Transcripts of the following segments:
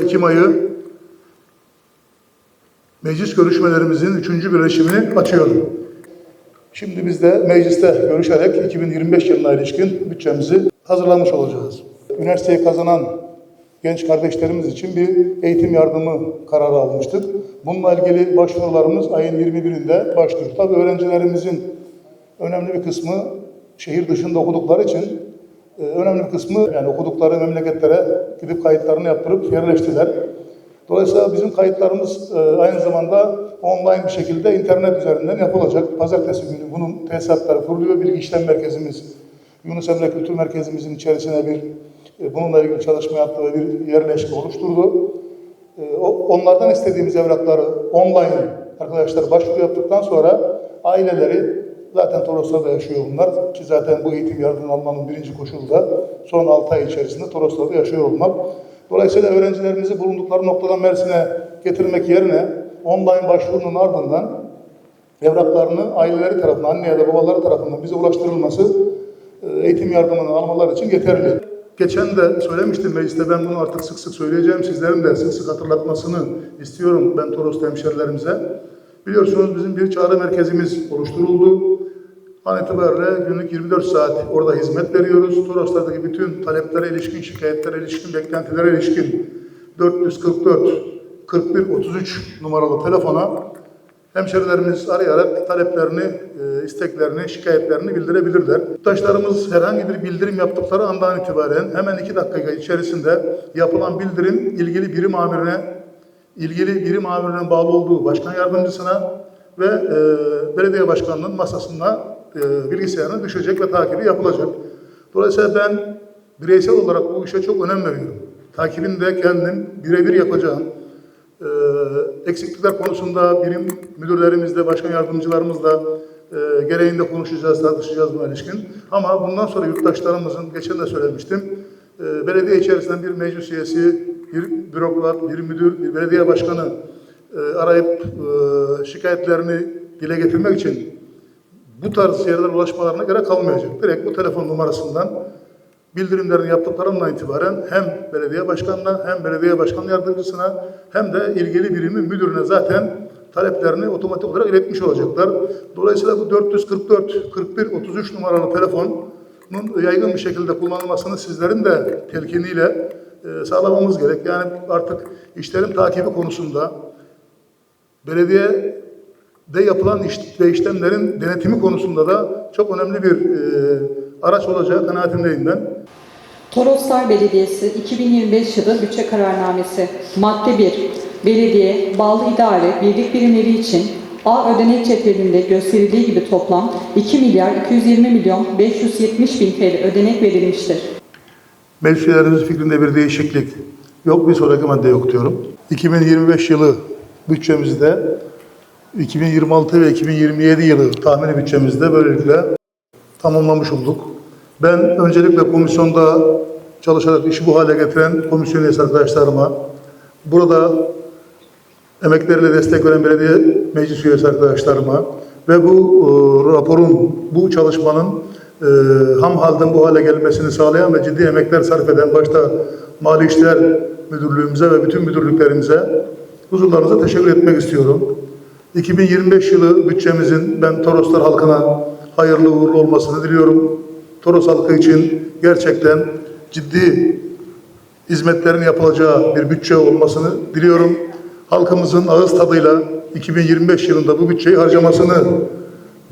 Ekim ayı meclis görüşmelerimizin üçüncü birleşimini açıyorum. Şimdi biz de mecliste görüşerek 2025 yılına ilişkin bütçemizi hazırlamış olacağız. Üniversiteyi kazanan genç kardeşlerimiz için bir eğitim yardımı kararı almıştık. Bununla ilgili başvurularımız ayın 21'inde başlıyor. Tabii öğrencilerimizin önemli bir kısmı şehir dışında okudukları için önemli bir kısmı yani okudukları memleketlere gidip kayıtlarını yaptırıp yerleştiler. Dolayısıyla bizim kayıtlarımız e, aynı zamanda online bir şekilde internet üzerinden yapılacak. Pazartesi günü bunun tesisatları kuruluyor. Bilgi işlem merkezimiz, Yunus Emre Kültür Merkezimizin içerisine bir e, bununla ilgili çalışma yaptı ve bir yerleşke oluşturdu. E, Onlardan istediğimiz evrakları online arkadaşlar başvuru yaptıktan sonra aileleri zaten Toroslar'da yaşıyor bunlar ki zaten bu eğitim yardımını almanın birinci koşulu da son 6 ay içerisinde Toroslar'da yaşıyor olmak. Dolayısıyla öğrencilerimizi bulundukları noktadan Mersin'e getirmek yerine online başvurunun ardından evraklarını aileleri tarafından, anne ya da babaları tarafından bize ulaştırılması e, eğitim yardımını almaları için yeterli. Geçen de söylemiştim mecliste ben bunu artık sık sık söyleyeceğim. Sizlerin de sık sık hatırlatmasını istiyorum ben Toros hemşerilerimize. Biliyorsunuz bizim bir çağrı merkezimiz oluşturuldu. An itibariyle günlük 24 saat orada hizmet veriyoruz. Toroslardaki bütün taleplere ilişkin, şikayetlere ilişkin, beklentilere ilişkin 444 41 33 numaralı telefona hemşerilerimiz arayarak taleplerini, e, isteklerini, şikayetlerini bildirebilirler. Yurttaşlarımız herhangi bir bildirim yaptıkları andan itibaren hemen iki dakika içerisinde yapılan bildirim ilgili birim amirine, ilgili birim amirinin bağlı olduğu başkan yardımcısına ve e, belediye başkanının masasına e, bilgisayarına düşecek ve takibi yapılacak. Dolayısıyla ben bireysel olarak bu işe çok önem veriyorum. Takibini de kendim birebir yapacağım. Ee, eksiklikler konusunda birim müdürlerimizle, başkan yardımcılarımızla e, gereğinde konuşacağız, tartışacağız buna ilişkin. Ama bundan sonra yurttaşlarımızın, geçen de söylemiştim, e, belediye içerisinden bir meclis üyesi, bir bürokrat, bir müdür, bir belediye başkanı e, arayıp e, şikayetlerini dile getirmek için bu tarz yerlere ulaşmalarına gerek kalmayacak. Direkt bu telefon numarasından bildirimlerini yaptıklarından itibaren hem belediye başkanına hem belediye başkan yardımcısına hem de ilgili birimin müdürüne zaten taleplerini otomatik olarak iletmiş olacaklar. Dolayısıyla bu 444 41 33 numaralı telefonun yaygın bir şekilde kullanılmasını sizlerin de telkiniyle e, sağlamamız gerek. Yani artık işlerin takibi konusunda belediye de yapılan iş ve işlemlerin denetimi konusunda da çok önemli bir e, araç olacağı kanaatindeyim ben. Toroslar Belediyesi 2025 yılı bütçe kararnamesi Madde 1 Belediye, bağlı idare, birlik birimleri için A ödenek cetvelinde gösterildiği gibi toplam 2 milyar 220 milyon 570 bin TL ödenek verilmiştir. Meclis üyelerimiz fikrinde bir değişiklik yok, bir sonraki madde yok diyorum. 2025 yılı bütçemizde 2026 ve 2027 yılı tahmini bütçemizde böylelikle tamamlamış olduk. Ben öncelikle komisyonda çalışarak işi bu hale getiren komisyon üyesi arkadaşlarıma, burada emekleriyle destek veren belediye meclis üyesi arkadaşlarıma ve bu e, raporun, bu çalışmanın e, ham halden bu hale gelmesini sağlayan ve ciddi emekler sarf eden başta Mali İşler Müdürlüğümüze ve bütün müdürlüklerimize huzurlarınıza teşekkür etmek istiyorum. 2025 yılı bütçemizin ben Toroslar halkına hayırlı uğurlu olmasını diliyorum. Toros halkı için gerçekten ciddi hizmetlerin yapılacağı bir bütçe olmasını diliyorum. Halkımızın ağız tadıyla 2025 yılında bu bütçeyi harcamasını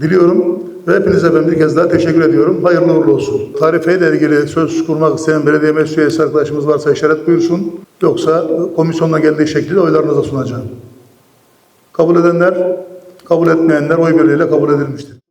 diliyorum. Ve hepinize ben bir kez daha teşekkür ediyorum. Hayırlı uğurlu olsun. Tarifeyle ilgili söz kurmak isteyen belediye meclis üyesi arkadaşımız varsa işaret buyursun. Yoksa komisyonla geldiği şekilde oylarınıza sunacağım. Kabul edenler, kabul etmeyenler oy birliğiyle kabul edilmiştir.